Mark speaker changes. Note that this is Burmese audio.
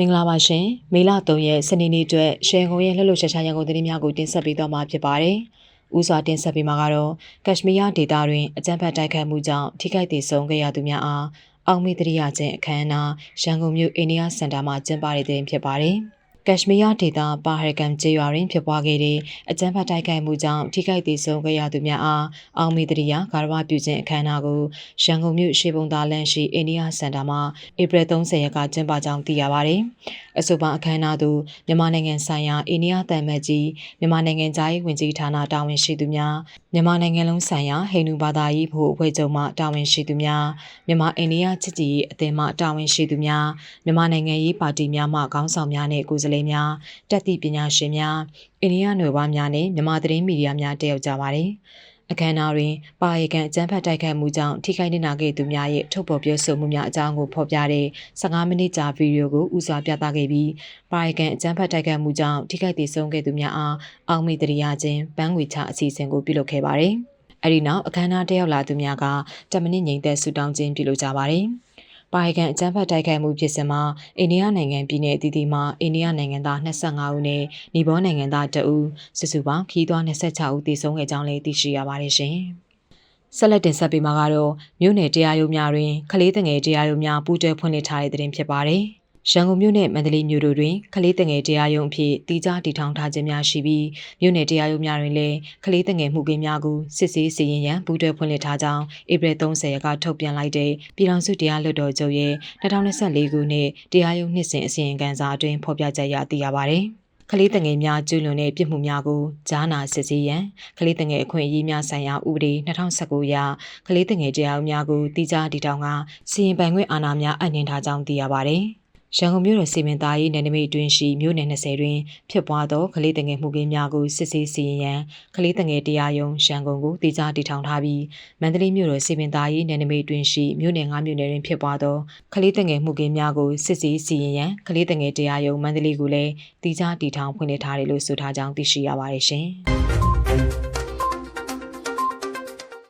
Speaker 1: မင်္ဂလာပါရှင်မေလ3ရက်စနေနေ့အတွက်ရှယ်ကုန်ရဲ့လှုပ်လှုပ်ရှားရှားရန်ကုန်သတင်းများကိုတင်ဆက်ပေးသွားမှာဖြစ်ပါတယ်။ဦးစွာတင်ဆက်ပေးမှာကတော့ကက်ရှမီးယားဒေသတွင်အကြမ်းဖက်တိုက်ခိုက်မှုကြောင့်ထိခိုက်ဒေဆုံးခဲ့ရသူများအားအောင်မေတ္တရခြင်းအခမ်းအနားရန်ကုန်မြို့အိန္ဒိယစင်တာမှာကျင်းပတဲ့တဲ့ဖြစ်ပါတယ်။ ကက်ရှမီးယားဒေသပါဟရဂမ်ကျေးရွာတွင်ဖြစ်ပွားခဲ့တဲ့အကြမ်းဖက်တိုက်ခိုက်မှုကြောင့်ထိခိုက်ဒေဆုံးခဲ့ရသူများအားအောင်မေတ္တရဂါရဝပြုခြင်းအခမ်းအနားကိုရန်ကုန်မြို့ရှေးဘုံသားလမ်းရှိအိန္ဒိယစင်တာမှာဧပြီ30ရက်ကကျင်းပကြောင်းသိရပါတယ်။အဆိုပါအခမ်းအနားသို့မြန်မာနိုင်ငံဆိုင်ရာအိန္ဒိယတန်မတ်ကြီးမြန်မာနိုင်ငံသားရေးဝန်ကြီးဌာနတာဝန်ရှိသူများမြန်မာနိုင်ငံလုံးဆိုင်ရာဟိန္ဒူဘာသာရေးဖို့အဖွဲ့ချုပ်မှတာဝန်ရှိသူများမြန်မာအိန္ဒိယချစ်ကြည်ရေးအသင်းမှတာဝန်ရှိသူများမြန်မာနိုင်ငံရေးပါတီများမှခေါင်းဆောင်များနဲ့ကိုယ်စားလှယ်များတက်သည့်ပညာရှင်များအိန္ဒိယနွယ်ဖွားများနဲ့မြန်မာသတင်းမီဒီယာများတက်ရောက်ကြပါတယ်။အခမ်းအနားတွင်ပါရီကန်အကြမ်းဖက်တိုက်ခိုက်မှုကြောင့်ထိခိုက်နေနာခဲ့သူများရဲ့ထုတ်ဖော်ပြောဆိုမှုများအကြောင်းကိုဖော်ပြတဲ့15မိနစ်ကြာဗီဒီယိုကိုဦးစွာပြသခဲ့ပြီးပါရီကန်အကြမ်းဖက်တိုက်ခိုက်မှုကြောင့်ထိခိုက်ဒေဆုံးခဲ့သူများအားအောင်မေတ္တရာခြင်းပန်းငွေချအစီအစဉ်ကိုပြုလုပ်ခဲ့ပါတယ်။အဲဒီနောက်အခမ်းအနားတက်ရောက်လာသူများက10မိနစ်ငြိမ်သက်ဆူတောင်းခြင်းပြုလုပ်ကြပါတယ်။ ပါရီကန်အကြမ်းဖက်တိုက်ခိုက်မှုဖြစ်စဉ်မှာအိန္ဒိယနိုင်ငံပြည်내အသီးသီးမှာအိန္ဒိယနိုင်ငံသား25ဦးနဲ့နီပေါနိုင်ငံသား2ဦးစုစုပေါင်းခီးသွွား26ဦးသေဆုံးခဲ့ကြောင်းလည်းသိရှိရပါတယ်ရှင်။ဆက်လက်တင်ဆက်ပေးမှာကတော့မြို့နယ်တရားရုံးများတွင်ကလေးငယ်တရားရုံးများပူးတွဲဖွင့်လှစ်ထားတဲ့တဲ့တင်ဖြစ်ပါတယ်။ ရန်ကုန်မြို့နယ်မန္တလေးမြို့တို့တွင်ကလေးတငယ်တရားရုံးအဖြစ်တီးခြားတည်ထောင်ထားခြင်းများရှိပြီးမြို့နယ်တရားရုံးများတွင်လည်းကလေးတငယ်မှုကင်းများကိုစစ်ဆေးစီရင်ရန်ပူးတွဲဖွင့်လှစ်ထားကြောင်းဧပြီ30ရက်ကထုတ်ပြန်လိုက်တဲ့ပြည်ထောင်စုတရားလွှတ်တော်ချုပ်ရဲ့2024ခုနှစ်တရားရုံးနှစ်စဉ်အစီရင်ခံစာအတွင်းဖော်ပြချက်ရသိရပါတယ်။ကလေးတငယ်များကျူးလွန်တဲ့ပြစ်မှုများကိုကြားနာစစ်ဆေးရန်ကလေးတငယ်အခွင့်အရေးများဆိုင်ရာဥပဒေ2019အရကလေးတငယ်တရားဥများကိုတိကျတည်ထောင်ကစီရင်ပိုင်ခွင့်အာဏာများအနှင်ထားကြောင်းသိရပါတယ်။ ရန်ကုန်မြို့တော်စီမံသားရေးနယ်နိမိတ်အတွင်းရှိမြို့နယ်20တွင်ဖြစ်ပွားသောကလေးတငယ်မှုကင်းများကိုစစ်ဆေးစီရင်ရန်ကလေးတငယ်တရားရုံးရန်ကုန်ကိုတည်ကြားတည်ထောင်ထားပြီးမန္တလေးမြို့တော်စီမံသားရေးနယ်နိမိတ်အတွင်းရှိမြို့နယ်9မြို့နယ်တွင်ဖြစ်ပွားသောကလေးတငယ်မှုကင်းများကိုစစ်ဆေးစီရင်ရန်ကလေးတငယ်တရားရုံးမန္တလေးကိုလည်းတည်ကြားတည်ထောင်ဖွင့်လှစ်ထားတယ်လို့ဆိုထားကြောင်းသိရှိရပါတယ်ရှင်။